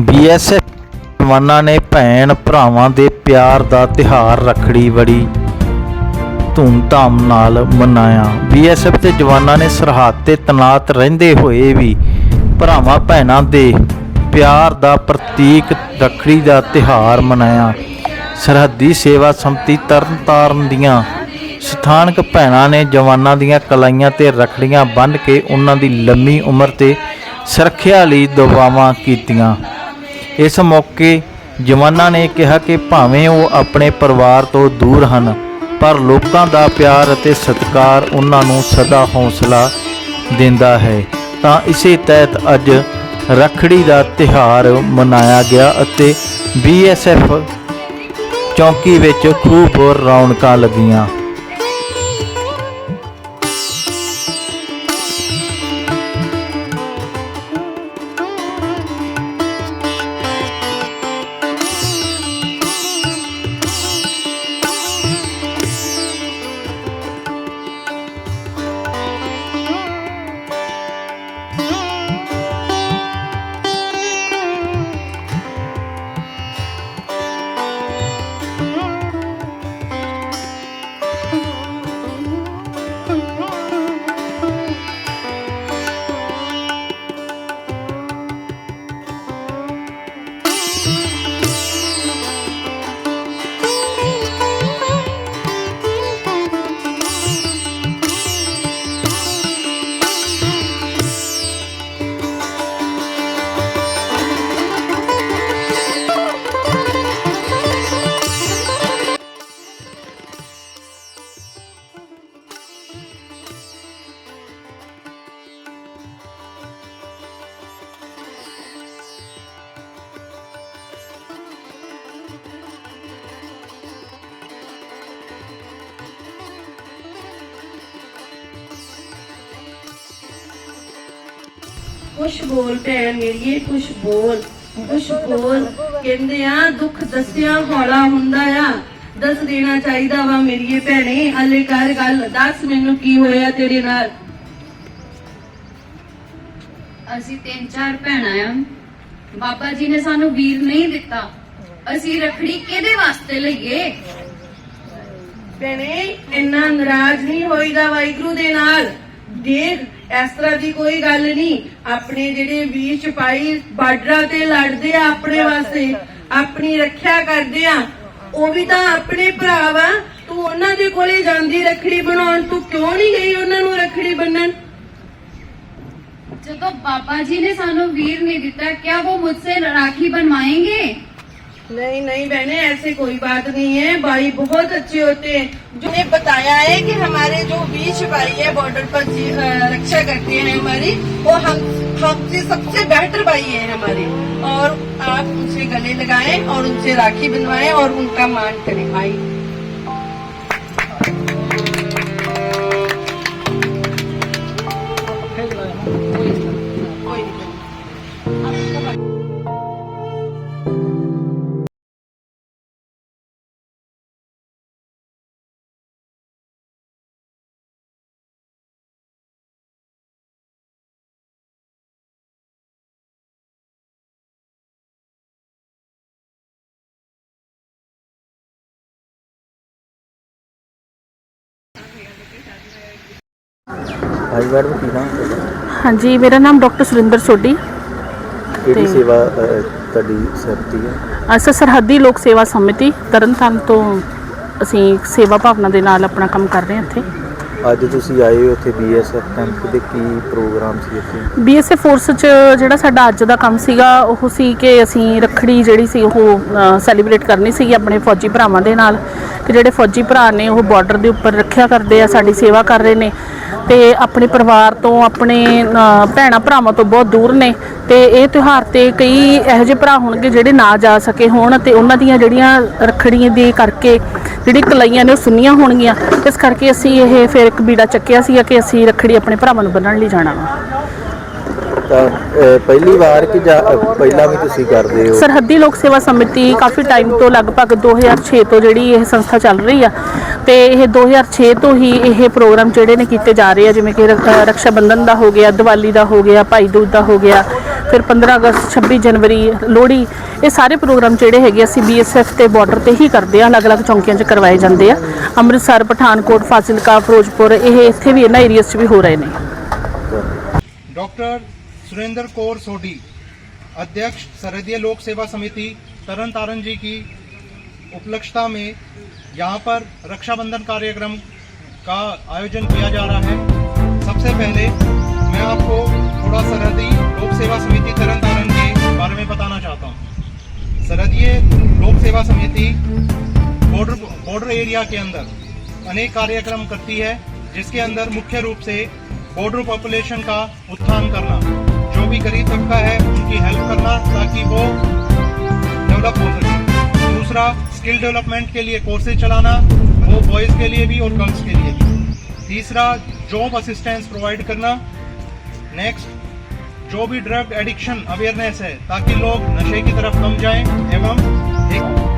BSF ਜਵਾਨਾਂ ਨੇ ਭੈਣ ਭਰਾਵਾਂ ਦੇ ਪਿਆਰ ਦਾ ਤਿਹਾਰ ਰੱਖੜੀ ਬੜੀ ਧੂਮ ਧਾਮ ਨਾਲ ਮਨਾਇਆ। ਬੀਐਸਐਫ ਦੇ ਜਵਾਨਾਂ ਨੇ ਸਰਹੱਦ ਤੇ ਤੈਨਾਤ ਰਹਿੰਦੇ ਹੋਏ ਵੀ ਭਰਾਵਾਂ ਭੈਣਾਂ ਦੇ ਪਿਆਰ ਦਾ ਪ੍ਰਤੀਕ ਰੱਖੜੀ ਦਾ ਤਿਹਾਰ ਮਨਾਇਆ। ਸਰਹੱਦੀ ਸੇਵਾ ਸੰਮਤੀ ਤਰਨਤਾਰਨ ਦੀਆਂ ਸਥਾਨਕ ਭੈਣਾਂ ਨੇ ਜਵਾਨਾਂ ਦੀਆਂ ਕਲਾਈਆਂ ਤੇ ਰੱਖੜੀਆਂ ਬੰਨ੍ਹ ਕੇ ਉਹਨਾਂ ਦੀ ਲੰਮੀ ਉਮਰ ਤੇ ਸੁਰੱਖਿਆ ਲਈ ਦੁਆਵਾਂ ਕੀਤੀਆਂ। ਇਸ ਮੌਕੇ ਜਵਾਨਾਂ ਨੇ ਕਿਹਾ ਕਿ ਭਾਵੇਂ ਉਹ ਆਪਣੇ ਪਰਿਵਾਰ ਤੋਂ ਦੂਰ ਹਨ, ਪਰ ਲੋਕਾਂ ਦਾ ਪਿਆਰ ਅਤੇ ਸਤਿਕਾਰ ਉਹਨਾਂ ਨੂੰ ਸਦਾ ਹੌਸਲਾ ਦਿੰਦਾ ਹੈ। ਤਾਂ ਇਸੇ ਤਹਿਤ ਅੱਜ ਰੱਖੜੀ ਦਾ ਤਿਹਾਰ ਮਨਾਇਆ ਗਿਆ ਅਤੇ ਬੀਐਸਐਫ ਚੌਂਕੀ ਵਿੱਚ ਖੂਬ ਰੌਣਕਾਂ ਲੱਗੀਆਂ। ਕੁਛ ਬੋਲ ਭੈਣ ਮੇਰੀਏ ਕੁਛ ਬੋਲ। ਕੁਛ ਬੋਲ। ਕਹਿੰਦੇ ਆ ਦੁੱਖ ਦੱਸਿਆ ਹੌਲਾ ਹੁੰਦਾ ਆ। ਦੱਸ ਦੇਣਾ ਚਾਹੀਦਾ ਵਾ ਮੇਰੀਏ ਭੈਣੇ ਹਲੇ ਕਰ ਗੱਲ। ਦੱਸ ਮੈਨੂੰ ਕੀ ਹੋਇਆ ਤੇਰੇ ਨਾਲ? ਅਸੀਂ ਤਿੰਨ ਚਾਰ ਭੈਣਾਂ ਆ। ਬਾਬਾ ਜੀ ਨੇ ਸਾਨੂੰ ਵੀਰ ਨਹੀਂ ਦਿੱਤਾ। ਅਸੀਂ ਰਖੜੀ ਕਿਹਦੇ ਵਾਸਤੇ ਲਈਏ? ਭੈਣੇ ਇੰਨਾ ਨਾਰਾਜ਼ ਨਹੀਂ ਹੋਈਦਾ ਵਾਹਿਗੁਰੂ ਦੇ ਨਾਲ। ਦੇਖ ਇਸ ਤਰ੍ਹਾਂ ਦੀ ਕੋਈ ਗੱਲ ਨਹੀਂ। ਆਪਣੇ ਜਿਹੜੇ ਵੀਰ ਸਿਪਾਹੀ ਬਾਰਡਰਾਂ ਤੇ ਲੜਦੇ ਆ ਆਪਣੇ ਵਾਸਤੇ ਆਪਣੀ ਰੱਖਿਆ ਕਰਦੇ ਆ। ਉਹ ਵੀ ਤਾਂ ਆਪਣੇ ਭਰਾ ਵਾ। ਤੂੰ ਉਹਨਾਂ ਦੇ ਕੋਲੇ ਜਾਂਦੀ ਰੱਖੜੀ ਬਣਾਉਣ ਤੂੰ ਕਿਉਂ ਨਹੀਂ ਗਈ ਉਹਨਾਂ ਨੂੰ ਰੱਖੜੀ ਬੰਨਣ? ਜਦੋਂ ਬਾਬਾ ਜੀ ਨੇ ਸਾਨੂੰ ਵੀਰ ਨੇ ਦਿੱਤਾ ਕਿਆ ਉਹ ਮੁਝਸੇ ਰਾਖੀ ਬਣਵਾਏਗੇ? नहीं नहीं, बहने, ऐसे कोई बात नहीं है। भाई बहुत अच्छे होते हैं। जो ने बताया है कि हमारे जो बीच भाई है बॉर्डर पर रक्षा करते हैं हमारी, वो हम हमसे सबसे बेहतर भाई है हमारे। और आप उनसे गले लगाएँ और उनसे राखी बनवाएँ और उनका मान करें। भाई ਭਾਈ ਮੈਡਮ ਕੀ ਨਾਮ ਤੁਹਾਡਾ? ਹਾਂਜੀ ਮੇਰਾ ਨਾਮ ਡਾਕਟਰ ਸੁਰਿੰਦਰ ਸੋਢੀ। ਕਿਹੜੀ ਤੇ- ਸੇਵਾ ਤੁਹਾਡੀ ਸਰਤੀ ਹੈ? ਅਸਾ ਸਰਹੱਦੀ ਲੋਕ ਸੇਵਾ ਸਮਿਤੀ ਤਰਨਤਾਰਨ ਤੋਂ ਅਸੀਂ ਸੇਵਾ ਭਾਵਨਾ ਦੇ ਨਾਲ ਆਪਣਾ ਕੰਮ ਕਰ ਰਹੇ ਹਾਂ ਇੱਥੇ। ਅੱਜ ਤੁਸੀਂ ਆਏ ਹੋ ਉੱਥੇ ਬੀਐਸਐਫ ਕੈਂਪ ਦੇ ਕੀ ਪ੍ਰੋਗਰਾਮ ਸੀ ਇੱਥੇ? ਬੀਐਸਐਫ ਫੋਰਸ 'ਚ ਜਿਹੜਾ ਸਾਡਾ ਅੱਜ ਦਾ ਕੰਮ ਸੀਗਾ ਉਹ ਸੀ ਕਿ ਅਸੀਂ ਰੱਖੜੀ ਜਿਹੜੀ ਸੀ ਉਹ ਸੈਲੀਬ੍ਰੇਟ ਕਰਨੀ ਸੀਗੀ ਆਪਣੇ ਫੌਜੀ ਭਰਾਵਾਂ ਦੇ ਨਾਲ। ਕਿ ਜਿਹੜੇ ਫੌਜੀ ਭਰਾ ਨੇ ਉਹ ਬਾਰਡਰ ਦੇ ਉੱਪਰ ਰੱਖਿਆ ਕਰਦੇ ਆ ਸਾਡੀ ਸੇਵਾ ਕਰ ਰਹੇ ਨੇ। ਤੇ ਆਪਣੇ ਪਰਿਵਾਰ ਤੋਂ ਆਪਣੇ ਅ, ਭੈਣਾਂ ਭਰਾਵਾਂ ਤੋਂ ਬਹੁਤ ਦੂਰ ਨੇ ਤੇ ਇਹ ਤਿਉਹਾਰ ਤੇ ਕਈ ਇਹੋ ਜਿਹੇ ਭਰਾ ਹੋਣਗੇ ਜਿਹੜੇ ਨਾ ਜਾ ਸਕੇ ਹੋਣ ਤੇ ਉਹਨਾਂ ਦੀਆਂ ਜਿਹੜੀਆਂ ਰੱਖੜੀਆਂ ਦੇ ਕਰਕੇ ਜਿਹੜੀ ਕਲਾਈਆਂ ਨੇ ਉਹ ਸੁੰਨੀਆਂ ਹੋਣਗੀਆਂ। ਇਸ ਕਰਕੇ ਅਸੀਂ ਇਹ ਫਿਰ ਇੱਕ ਬੀੜਾ ਚੱਕਿਆ ਸੀਗਾ ਕਿ ਅਸੀਂ ਰੱਖੜੀ ਆਪਣੇ ਭਰਾਵਾਂ ਨੂੰ ਬੰਨਣ ਲਈ ਜਾਣਾ ਵਾ। ਪਹਿਲੀ ਵਾਰ ਕਿ ਜਾਂ ਪਹਿਲਾਂ ਵੀ ਤੁਸੀਂ ਕਰਦੇ ਹੋ? ਸਰਹੱਦੀ ਲੋਕ ਸੇਵਾ ਸਮਿਤੀ ਕਾਫੀ ਟਾਈਮ ਤੋਂ ਲਗਭਗ 2006 ਤੋਂ ਜਿਹੜੀ ਇਹ ਸੰਸਥਾ ਚੱਲ ਰਹੀ ਆ ਤੇ ਇਹ 2006 ਤੋਂ ਹੀ ਇਹ ਪ੍ਰੋਗਰਾਮ ਜਿਹੜੇ ਨੇ ਕੀਤੇ ਜਾ ਰਹੇ ਆ ਜਿਵੇਂ ਕਿ ਰਕ- ਰਕਸ਼ਾ ਬੰਧਨ ਦਾ ਹੋ ਗਿਆ ਦੀਵਾਲੀ ਦਾ ਹੋ ਗਿਆ ਭਾਈ ਦੂਜ ਦਾ ਹੋ ਗਿਆ ਫਿਰ 15 ਅਗਸਤ 26 ਜਨਵਰੀ ਲੋਹੜੀ ਇਹ ਸਾਰੇ ਪ੍ਰੋਗਰਾਮ ਜਿਹੜੇ ਹੈਗੇ ਅਸੀਂ ਬੀਐਸਐਫ ਤੇ ਬਾਰਡਰ ਤੇ ਹੀ ਕਰਦੇ ਆ ਅਲੱਗ-ਅਲੱਗ ਚੌਂਕੀਆਂ 'ਚ ਕਰਵਾਏ ਜਾਂਦੇ ਆ ਅੰਮ੍ਰਿਤਸਰ ਪਠਾਨਕੋਟ ਫਾਜ਼ਿਲਕਾ ਫਿਰੋਜ਼ਪੁਰ ਇਹ ਇੱਥੇ ਵੀ ਇਹਨਾਂ ਏਰੀਆਸ 'ਚ ਵੀ ਹੋ ਰਹੇ ਨੇ। ਡਾਕਟਰ सुरेंद्र कौर सोडी अध्यक्ष सरहदीय लोक सेवा समिति तरन तारण जी की उपलक्षता में यहाँ पर रक्षाबंधन कार्यक्रम का आयोजन किया जा रहा है। सबसे पहले मैं आपको थोड़ा सरहदी लोक सेवा समिति तरन तारण के बारे में बताना चाहता हूँ। सरहदीय लोक सेवा समिति बॉर्डर बॉर्डर एरिया के अंदर अनेक कार्यक्रम करती है, जिसके अंदर मुख्य रूप से बॉर्डर पॉपुलेशन का उत्थान करना। जो भी गरीब तबका है उनकी हेल्प करना ताकि वो डेवलप हो सके। दूसरा स्किल डेवलपमेंट के लिए कोर्सेज चलाना, वो बॉयज़ के लिए भी और गर्ल्स के लिए भी। तीसरा जॉब असिस्टेंस प्रोवाइड करना। नेक्स्ट जो भी ड्रग एडिक्शन अवेयरनेस है, ताकि लोग नशे की तरफ़ कम जाएँ एवं एक